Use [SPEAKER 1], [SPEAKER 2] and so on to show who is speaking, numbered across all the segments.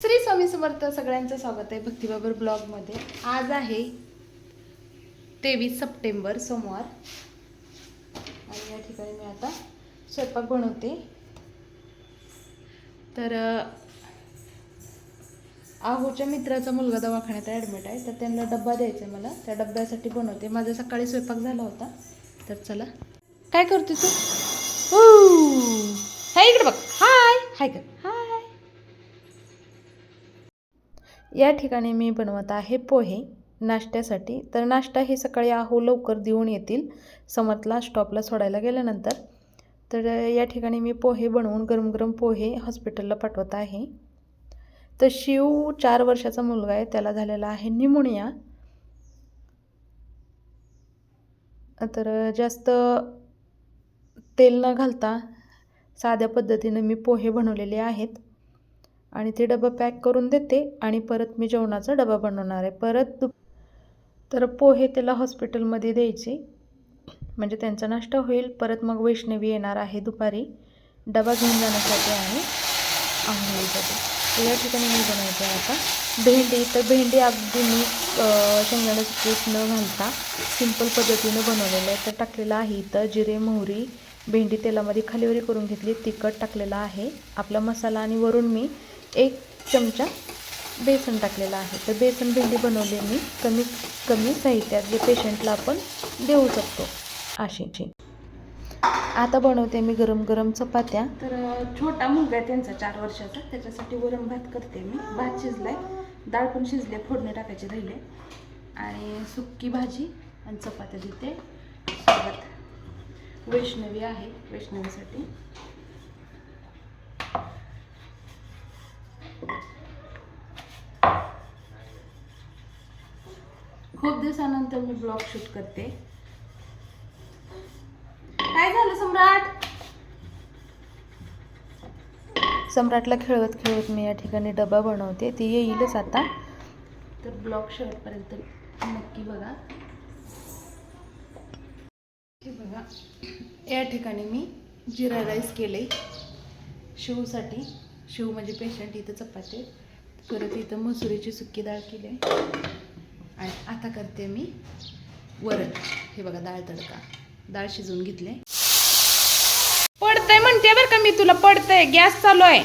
[SPEAKER 1] श्री स्वामी समर्थ सगळ्यांचं स्वागत आहे भक्तीबाबर ब्लॉगमध्ये. आज आहे तेवीस सप्टेंबर सोमवार. आणि या ठिकाणी मी आता स्वयंपाक बनवते. तर आहोच्या मित्राचा मुलगा दवाखान्यात ॲडमिट आहे तर त्यांना डब्बा द्यायचा आहे मला. त्या डब्यासाठी बनवते. माझा सकाळी स्वयंपाक झाला होता. तर चला. काय करते तू? हो! हाय इकडे बघ. हाय! हाय कर हाय या ठिकाणी मी बनवत आहे पोहे. नाश्त्यासाठी. तर नाश्ता हे सकाळी आहो लवकर देऊन येतील. समतला स्टॉपला सोडायला गेल्यानंतर. तर या ठिकाणी मी पोहे बनवून गरम गरम पोहे हॉस्पिटलला पाठवत आहे. तर शिव चार वर्षाचा मुलगा आहे. त्याला झालेला आहे निमोनिया. तर जास्त तेल न घालता साध्या पद्धतीनं मी पोहे बनवलेले आहेत. आणि ते डबा पॅक करून देते आणि परत मी जेवणाचा डबा बनवणार आहे. परत दुप तर पोहे त्याला हॉस्पिटलमध्ये द्यायचे. म्हणजे त्यांचा नाश्ता होईल. परत मग वैष्णवी येणार आहे दुपारी. डबा घेऊन जाण्यासाठी आणि आंघोळीसाठी तर या ठिकाणी मी बनवते आता. भेंडी तर भेंडी अगदी मी शेंगदाण्याचं कूट न घालता सिंपल पद्धतीनं बनवलेलं आहे. तर टाकलेलं आहे इथं जिरे मोहरी भेंडी तेलामध्ये खालीवरी करून घेतली. तिखट टाकलेलं आहे. आपला मसाला आणि वरून मी एक चमचा बेसन टाकलेलं आहे. तर बेसन भेंडी बनवली मी. कमी कमी साहित्यात जे पेशंटला आपण देऊ शकतो अशीची आता बनवते मी गरम गरम चपात्या. तर छोटा मुलगा आहे त्यांचा चार वर्षाचा. त्याच्यासाठी वरण भात करते मी. भात शिजलाय. डाळ पण शिजले फोडणी टाकायचे राहिले. आणि सुक्की भाजी आणि चपात्या देते. सोबत वैष्णवी आहे वैष्णवीसाठी खूप दिवसानंतर मी ब्लॉग शूट करते. काय झालं सम्राट? सम्राटला खेळवत खेळवत मी या ठिकाणी डबा बनवते. ती येईलच आता. तर ब्लॉग शेवटपर्यंत नक्की बघा. हे बघा. या ठिकाणी मी जिरा राईस केले शिवसाठी. शिव म्हणजे पेशंट इथं चपाती परत इथं मसुरीची सुकी डाळ केली आणि आता करते मी वरण. हे बघा डाळ तडका. डाळ शिजवून घेतले. पडतंय म्हणते बरं का मी तुला पडतंय. गॅस चालू आहे.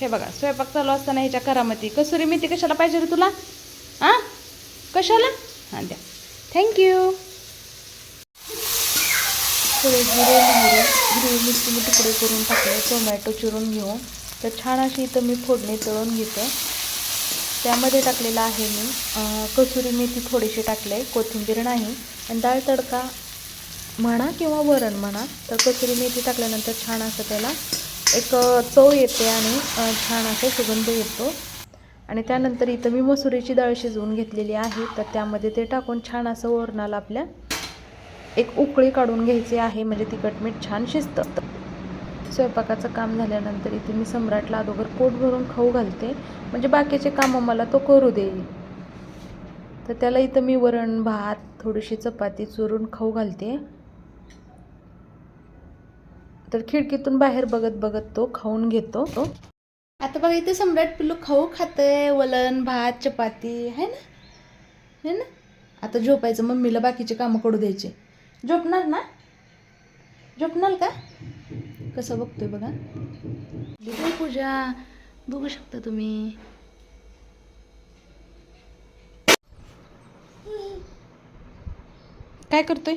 [SPEAKER 1] हे बघा स्वयंपाक चालू असताना ह्याच्या करामती. कसुरी मेथी कशाला पाहिजे रे तुला? हां कशाला? हां द्या. थँक्यू थोडे जिरे मोहरी हिरवी मिरची मी तुकडे करून टाकले. टोमॅटो चिरून घेऊन. तर छान अशी इथं मी फोडणी तळून घेते. त्यामध्ये टाकलेलं आहे मी. कसुरी मेथी थोडीशी टाकले कोथिंबीर नाही. आणि डाळ तडका म्हणा किंवा वरण म्हणा तर कसुरी मेथी टाकल्यानंतर छान असं त्याला एक चव येते आणि छान असं सुगंध येतो. आणि त्यानंतर इथं मी मसुरीची डाळ शिजवून घेतलेली आहे तर त्यामध्ये ते टाकून छान असं वरणाला आपल्या एक उकळी काढून घ्यायची आहे म्हणजे तिखट मीठ छान शिजतं. स्वयंपाकाचं काम झाल्यानंतर इथे मी सम्राटला अगोदर पोट भरून खाऊ घालते. म्हणजे बाकीचे कामं मला तो करू देईल. तर त्याला इथं मी वरण भात थोडीशी चपाती चुरून खाऊ घालते. तर खिडकीतून बाहेर बघत बघत तो खाऊन घेतो. तो आता बघा इथे सम्राट पिल्लू खाऊ खातंय वलन भात चपाती है ना? है ना? आता झोपायचं मम्मीला बाकीचे कामं करू द्यायचे. झोपणार ना? झोपणार का? कसं बघतोय बघा. दिदी पूजा बघू शकता तुम्ही. काय करतोय?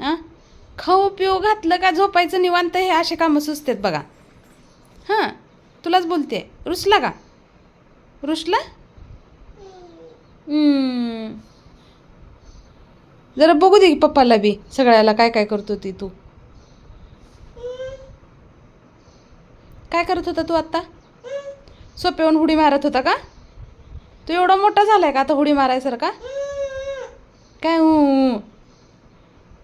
[SPEAKER 1] हा खाऊ पिऊ घातलं का झोपायचं निवांत? हे असे कामं सुचतात बघा. हां? तुलाच बोलते रुसला का? रुसला? हम्म. जरा बघू दे की पप्पाला बी सगळ्याला काय काय करतो ती तू. काय करत होता तू आत्ता? सोपे येऊन हुडी मारत होता का? तू एवढा मोठा झालाय का आता हुडी मारायसारखा? काय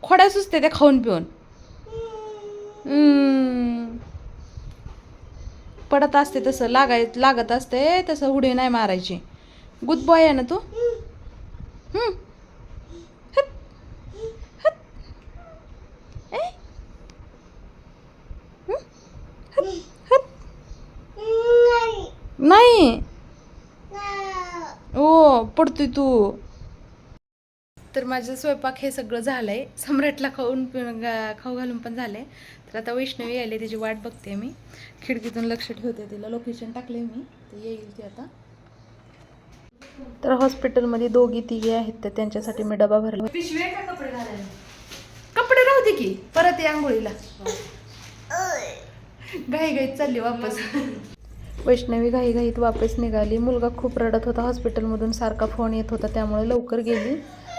[SPEAKER 1] खोड्या सुचते त्या खाऊन पिऊन. पडत असते तसं लागाय लागत असते तसं हुडी नाही मारायची. गुड बॉय आहे ना तू? हम्म. नाही. ओ पडतोय तू. तर माझं स्वयंपाक हे सगळं झालंय. सम्राटला खाऊन खाऊ घालून पण झालंय. तर आता वैष्णवी आली त्याची वाट बघते मी. खिडकीतून लक्ष ठेवते तिला. लोकेशन टाकले मी. तर येईल ती आता. तर हॉस्पिटलमध्ये दोघी तिघी आहेत तर त्यांच्यासाठी मी डबा भरला. पिशवी का कपडे घालायला? कपडे राहू दे की. परत या आंघोळीला. घाई घाईत चालली वापस. वैष्णवी घाई घाईत वापस निघाली. मुलगा खूप रडत होता. हॉस्पिटलमधून सारखा फोन येत होता. त्यामुळे लवकर गेली.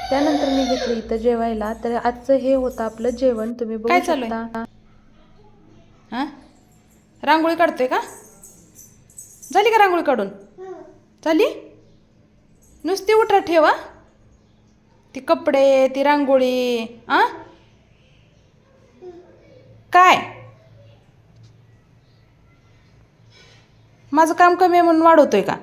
[SPEAKER 1] त्यानंतर मी घेतलं इथं जेवायला. तर आजचं हे होतं आपलं जेवण. तुम्ही बघू शकता. हा? रांगोळी काढतोय का? झाली का रांगोळी काढून? झाली? नुसती उठा ठेवा. ती कपडे ती रांगोळी आ काय? माझं काम कमी आहे म्हणून वाढवतोय का?